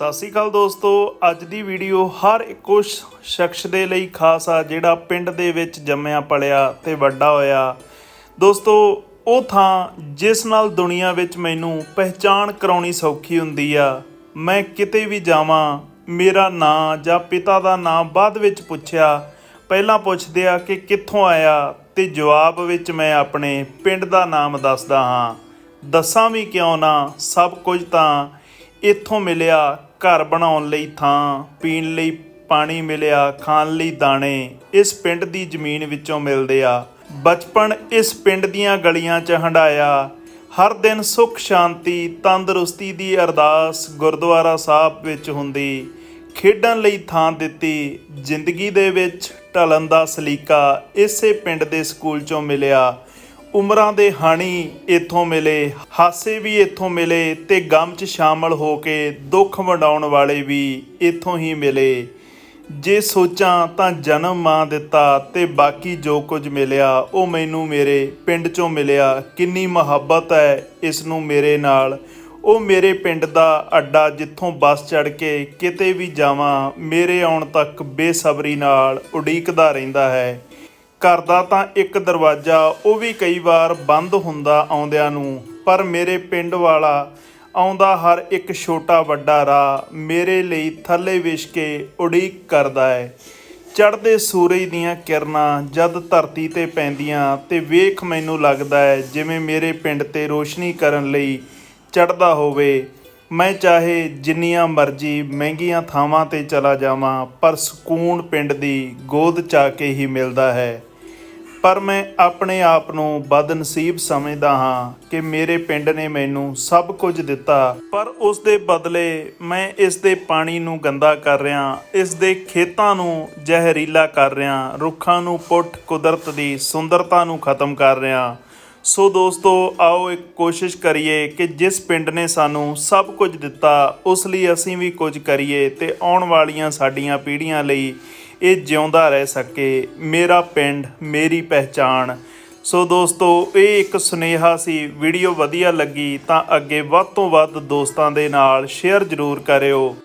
ਸਤਿ ਸ਼੍ਰੀ ਅਕਾਲ ਦੋਸਤੋ, ਅੱਜ ਦੀ ਵੀਡੀਓ ਹਰ ਇੱਕੋ ਸ਼ਖਸ ਦੇ ਲਈ ਖਾਸ ਆ, ਜਿਹੜਾ ਪਿੰਡ ਦੇ ਵਿੱਚ ਜੰਮਿਆ, ਪਲਿਆ ਤੇ ਵੱਡਾ ਹੋਇਆ। ਦੋਸਤੋ, ਉਹ ਥਾਂ ਜਿਸ ਨਾਲ ਦੁਨੀਆ ਵਿੱਚ ਮੈਨੂੰ ਪਹਿਚਾਣ ਕਰਾਉਣੀ ਸੌਖੀ ਹੁੰਦੀ ਆ, ਮੈਂ ਕਿਤੇ ਵੀ ਜਾਵਾਂ, ਮੇਰਾ ਨਾਂ ਜਾਂ ਪਿਤਾ ਦਾ ਨਾਂ ਬਾਅਦ ਵਿੱਚ ਪੁੱਛਿਆ, ਪਹਿਲਾਂ ਪੁੱਛਦੇ ਆ ਕਿ ਕਿੱਥੋਂ ਆਇਆ ਤੇ ਜਵਾਬ ਵਿੱਚ ਮੈਂ ਆਪਣੇ ਪਿੰਡ ਦਾ ਨਾਮ ਦੱਸਦਾ ਹਾਂ। ਦੱਸਾਂ ਵੀ ਕਿਉਂ ਨਾ, ਸਭ ਕੁਝ ਤਾਂ ਇੱਥੋਂ ਮਿਲਿਆ ਘਰ ਬਣਾਉਣ ਲਈ ਥਾਂ, ਪੀਣ ਲਈ ਪਾਣੀ ਮਿਲਿਆ, ਖਾਣ ਲਈ ਦਾਣੇ। ਇਸ ਪਿੰਡ ਦੀ ਜ਼ਮੀਨ ਵਿੱਚੋਂ ਮਿਲਦੇ ਆ। ਬਚਪਨ ਇਸ ਪਿੰਡ ਦੀਆਂ ਗਲੀਆਂ 'ਚ ਹੰਡਾਇਆ ਹਰ ਦਿਨ ਸੁੱਖ, ਸ਼ਾਂਤੀ, ਤੰਦਰੁਸਤੀ ਦੀ ਅਰਦਾਸ ਗੁਰਦੁਆਰਾ ਸਾਹਿਬ ਵਿੱਚ ਹੁੰਦੀ। ਖੇਡਣ ਲਈ ਥਾਂ ਦਿੱਤੀ। ਜ਼ਿੰਦਗੀ ਦੇ ਵਿੱਚ ਢਲਣ ਦਾ ਸਲੀਕਾ ਇਸੇ ਪਿੰਡ ਦੇ ਸਕੂਲ 'ਚੋਂ ਮਿਲਿਆ। ਉਮਰਾਂ ਦੇ ਹਾਣੀ ਇੱਥੋਂ ਮਿਲੇ, ਹਾਸੇ ਵੀ ਇੱਥੋਂ ਮਿਲੇ ਤੇ ਗਮ 'ਚ ਸ਼ਾਮਲ ਹੋ ਕੇ ਦੁੱਖ ਵੰਡਾਉਣ ਵਾਲੇ ਵੀ ਇੱਥੋਂ ਹੀ ਮਿਲੇ। ਜੇ ਸੋਚਾਂ ਤਾਂ ਜਨਮ ਮਾਂ ਦਿੱਤਾ ਤੇ ਬਾਕੀ ਜੋ ਕੁਝ ਮਿਲਿਆ, ਉਹ ਮੈਨੂੰ ਮੇਰੇ ਪਿੰਡ 'ਚੋਂ ਮਿਲਿਆ। ਕਿੰਨੀ ਮੁਹੱਬਤ ਹੈ ਇਸ ਨੂੰ ਮੇਰੇ ਨਾਲ। ਉਹ ਮੇਰੇ ਪਿੰਡ ਦਾ ਅੱਡਾ ਜਿੱਥੋਂ ਬੱਸ ਚੜ ਕੇ ਕਿਤੇ ਵੀ ਜਾਵਾਂ, ਮੇਰੇ ਆਉਣ ਤੱਕ ਬੇਸਬਰੀ ਨਾਲ ਉਡੀਕਦਾ ਰਹਿੰਦਾ ਹੈ। ਘਰ ਦਾ ਤਾਂ ਇੱਕ ਦਰਵਾਜ਼ਾ, ਉਹ ਵੀ ਕਈ ਵਾਰ ਬੰਦ ਹੁੰਦਾ ਆਉਂਦਿਆਂ ਨੂੰ। ਪਰ ਮੇਰੇ ਪਿੰਡ ਵਾਲਾ ਆਉਂਦਾ ਹਰ ਇੱਕ ਛੋਟਾ ਵੱਡਾ ਰਾਹ, ਮੇਰੇ ਲਈ ਥੱਲੇ ਵਿਛ ਕੇ ਉਡੀਕ ਕਰਦਾ ਹੈ ਚੜ੍ਹਦੇ ਸੂਰਜ ਦੀਆਂ ਕਿਰਨਾਂ ਜਦ ਧਰਤੀ ਤੇ ਪੈਂਦੀਆਂ ਤੇ ਵੇਖ ਮੈਨੂੰ ਲੱਗਦਾ ਹੈ ਜਿਵੇਂ ਮੇਰੇ ਪਿੰਡ ਤੇ ਰੋਸ਼ਨੀ ਕਰਨ ਲਈ ਚੜ੍ਹਦਾ ਹੋਵੇ। ਮੈਂ ਚਾਹੇ ਜਿੰਨੀਆਂ ਮਰਜ਼ੀ ਮਹਿੰਗੀਆਂ ਥਾਵਾਂ ਤੇ ਚਲਾ ਜਾਵਾਂ, ਪਰ ਸਕੂਨ ਪਿੰਡ ਦੀ ਗੋਦ ਚਾ ਕੇ ਹੀ ਮਿਲਦਾ ਹੈ। ਪਰ ਮੈਂ ਆਪਣੇ ਆਪ ਨੂੰ ਬਦਨਸੀਬ ਸਮਝਦਾ ਹਾਂ ਕਿ ਮੇਰੇ ਪਿੰਡ ਨੇ ਮੈਨੂੰ ਸਭ ਕੁਝ ਦਿੱਤਾ। ਪਰ ਉਸ ਦੇ ਬਦਲੇ ਮੈਂ ਇਸ ਦੇ ਪਾਣੀ ਨੂੰ ਗੰਦਾ ਕਰ ਰਿਹਾ ਇਸ ਦੇ ਖੇਤਾਂ ਨੂੰ ਜ਼ਹਿਰੀਲਾ ਕਰ ਰਿਹਾ, ਰੁੱਖਾਂ ਨੂੰ ਪੁੱਟ ਕੁਦਰਤ ਦੀ ਸੁੰਦਰਤਾ ਨੂੰ ਖਤਮ ਕਰ ਰਿਹਾ। ਸੋ ਦੋਸਤੋ, ਆਓ ਇੱਕ ਕੋਸ਼ਿਸ਼ ਕਰੀਏ ਕਿ ਜਿਸ ਪਿੰਡ ਨੇ ਸਾਨੂੰ ਸਭ ਕੁਝ ਦਿੱਤਾ, ਉਸ ਲਈ ਅਸੀਂ ਵੀ ਕੁਝ ਕਰੀਏ ਤੇ ਆਉਣ ਵਾਲੀਆਂ ਸਾਡੀਆਂ ਪੀੜ੍ਹੀਆਂ ਲਈ ਇਹ ਜਿਉਂਦਾ ਰਹਿ ਸਕੇ। ਮੇਰਾ ਪਿੰਡ, ਮੇਰੀ ਪਹਿਚਾਣ। ਸੋ ਦੋਸਤੋ, ਇਹ ਇੱਕ ਸੁਨੇਹਾ ਸੀ, ਵੀਡੀਓ ਵਧੀਆ ਲੱਗੀ ਤਾਂ ਅੱਗੇ ਵੱਧ ਤੋਂ ਵੱਧ ਦੋਸਤਾਂ ਦੇ ਨਾਲ ਸ਼ੇਅਰ ਜ਼ਰੂਰ ਕਰਿਓ।